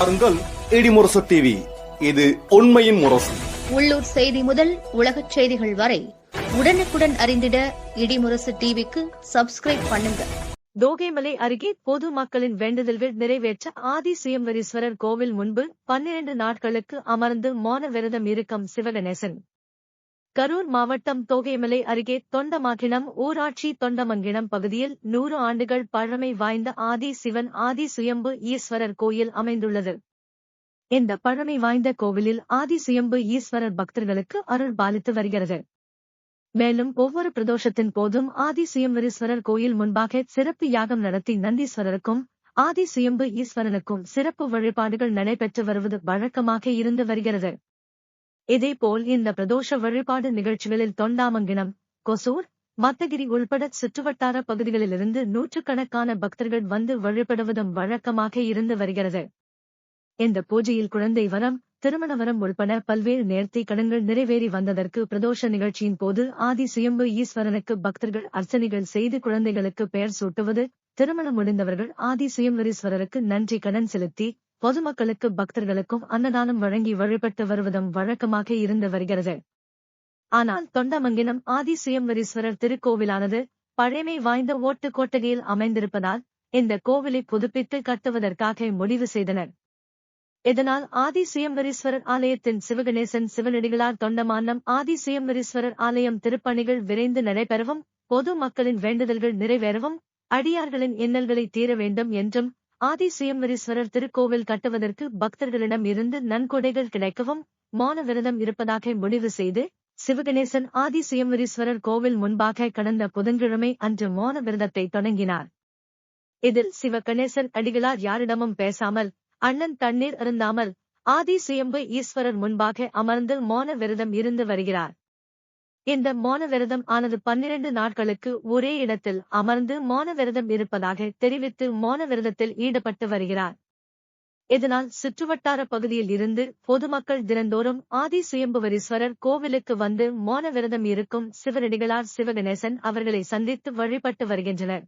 பாருங்கள் இடிமுரசு டிவி இது உண்மையின் முரசு. உள்ளூர் செய்தி முதல் உலகச் செய்திகள் வரை உடனுக்குடன் அறிந்திட இடிமுரசு டிவிக்கு சப்ஸ்கிரைப் பண்ணுங்க. தோகைமலை அருகே பொது மக்களின் வேண்டுதல்கள் நிறைவேற்ற ஆதி சுயம்பரீஸ்வரர் கோவில் முன்பு பன்னிரண்டு நாட்களுக்கு அமர்ந்து மௌன விரதம் இருக்கும் சிவகணேசன். கரூர் மாவட்டம் தோகைமலை அருகே தொண்டமாகிணம் ஊராட்சி தொண்டமங்கிணம் பகுதியில் நூறு ஆண்டுகள் பழமை வாய்ந்த ஆதி சிவன் ஆதி சுயம்பு ஈஸ்வரர் கோயில் அமைந்துள்ளது. இந்த பழமை வாய்ந்த கோவிலில் ஆதி சுயம்பு ஈஸ்வரர் பக்தர்களுக்கு அருள் பாலித்து வருகிறது. மேலும் ஒவ்வொரு பிரதோஷத்தின் போதும் ஆதி சுயம்பரீஸ்வரர் கோயில் முன்பாக சிறப்பு யாகம் நடத்தி நந்தீஸ்வரருக்கும் ஆதி சுயம்பு ஈஸ்வரனுக்கும் சிறப்பு வழிபாடுகள் நடைபெற்று வருவது வழக்கமாக இருந்து வருகிறது. இதேபோல் இந்த பிரதோஷ வழிபாடு நிகழ்ச்சிகளில் தொண்டாமங்கினம் கொசூர் மத்தகிரி உள்பட சுற்றுவட்டார பகுதிகளிலிருந்து நூற்றுக்கணக்கான பக்தர்கள் வந்து வழிபடுவதும் வழக்கமாக இருந்து வருகிறது. இந்த பூஜையில் குழந்தை வரம் திருமண வரம் உள்பட பல்வேறு நேர்த்தி கடன்கள் நிறைவேறி வந்ததற்கு பிரதோஷ நிகழ்ச்சியின் போது ஆதி சுயம்பு ஈஸ்வரனுக்கு பக்தர்கள் அர்ச்சனைகள் செய்து குழந்தைகளுக்கு பெயர் சூட்டுவது திருமணம் முடிந்தவர்கள் ஆதி சுயம்பரீஸ்வரருக்கு நன்றி கடன் செலுத்தி பொதுமக்களுக்கு பக்தர்களுக்கும் அன்னதானம் வழங்கி வழிபட்டு வருவதும் வழக்கமாக இருந்து வருகிறது. ஆனால் தொண்டமங்கினம் ஆதி சுயம்பரீஸ்வரர் திருக்கோவிலானது பழமை வாய்ந்த ஓட்டு கோட்டகையில் அமைந்திருப்பதால் இந்த கோவிலை புதுப்பித்து கட்டுவதற்காக முடிவு செய்தனர். இதனால் ஆதி சுயம்பரீஸ்வரர் ஆலயத்தின் சிவகணேசன் சிவனடிகளார் தொண்டமானம் ஆதி சுயம்பரீஸ்வரர் ஆலயம் திருப்பணிகள் விரைந்து நடைபெறவும் பொது மக்களின் வேண்டுதல்கள் நிறைவேறவும் அடியார்களின் எண்ணல்களை தீர வேண்டும் என்றும் ஆதி சுயம்பரீஸ்வரர் திருக்கோவில் கட்டுவதற்கு பக்தர்களிடம் இருந்து நன்கொடைகள் கிடைக்கவும் மௌன விரதம் இருப்பதாக முடிவு செய்து சிவகணேசன் ஆதி சுயம்பரீஸ்வரர் கோவில் முன்பாக கடந்த புதன்கிழமை அன்று மௌன விரதத்தை தொடங்கினார். இதில் சிவகணேசன் அடிகளார் யாரிடமும் பேசாமல் அண்ணன் தண்ணீர் அருந்தாமல் ஆதி சுயம்பு ஈஸ்வரர் முன்பாக அமர்ந்து மௌன விரதம் இருந்து வருகிறார். இந்த மௌன விரதம் ஆனது பன்னிரண்டு நாட்களுக்கு ஒரே இடத்தில் அமர்ந்து மௌன விரதம் இருப்பதாக தெரிவித்து மௌன விரதத்தில் ஈடுபட்டு வருகிறார். இதனால் சுற்றுவட்டார பகுதியில் இருந்து பொதுமக்கள் தினந்தோறும் ஆதி சுயம்புவரீஸ்வரர் கோவிலுக்கு வந்து மௌன விரதம் இருக்கும் சிவனடிகளார் சிவகணேசன் அவர்களை சந்தித்து வழிபட்டு வருகின்றனர்.